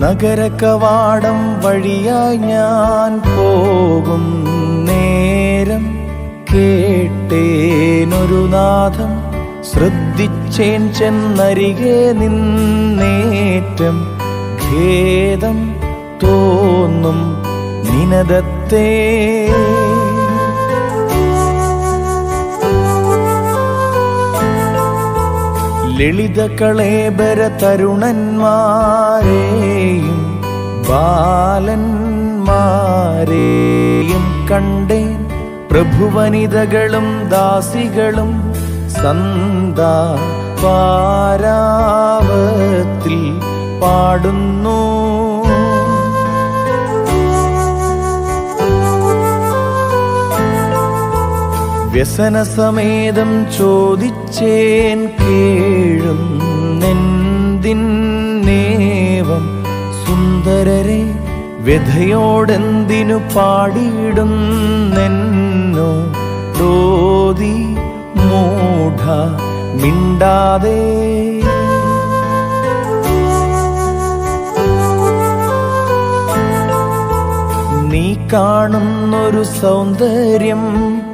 നഗരകവാടം വഴിയായി ഞാൻ പോകും നേരം കേട്ടേനൊരു നാഥം ശ്രദ്ധിച്ചേൻ ചെന്നരികെ നിന്നേറ്റം ഖേദം തോന്നും നിനദത്തേ. ലളിത കളേബര തരുണന്മാരെയും ബാലന്മാരെയും കണ്ടേൻ പ്രഭുവനിതകളും ദാസികളും സന്താ പാരാവത്തിൽ പാടുന്നു. വ്യസനസമേതം ചോദിച്ചേൻ കേഴും നെന്തിന്നേവം സുന്ദരരെ വ്യഥയോടെന്തിനു പാടിയിടുന്നെന്നോ തോതി മൂഢ മിണ്ടാതെ. നീ കാണുന്നൊരു സൗന്ദര്യം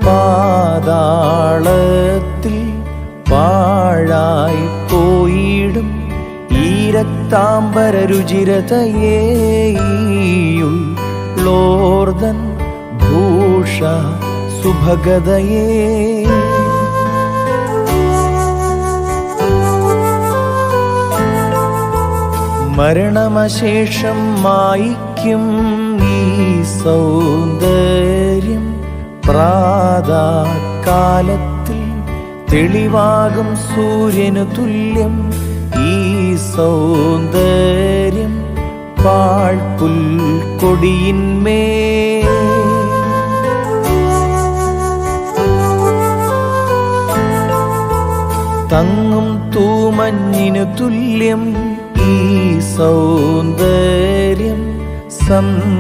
പാതാളത്തിൽ പാഴായി ഈ രുചിരതയേയും രുചിരതയേയുള്ളോർദൻ ഭൂഷ സുഭഗതയേ. മരണമശേഷം മായിക്കും ഈ സൗന്ദര്യം. പ്രാതാകാലത്തിൽ തെളിവാകും സൂര്യനു തുല്യം ഈ സൗന്ദര്യം പാഴ്പുൽ കൊടിയിന്മേ തങ്ങും തൂമഞ്ഞിനു തുല്യം ഈ സൗന്ദര്യം സന്ധ്യാവേളയതിൽ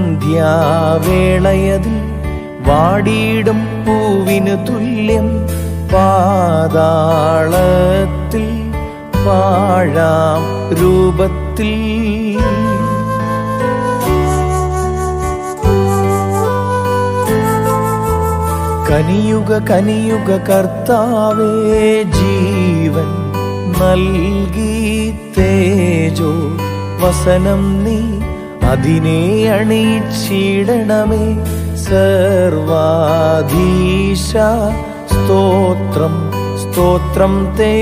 വാടിയിടും പൂവിനു തുല്യം പാതാളത്തിൽ പാഴാം രൂപത്തിൽ. കനിയുക കനിയുക കർത്താവേ ജീവൻ നൽകി തേജോ വസനം നീ അതിനെ അണിച്ചിടണമേ സർവാധീശ സ്തോത്രം സ്തോത്രം തേ.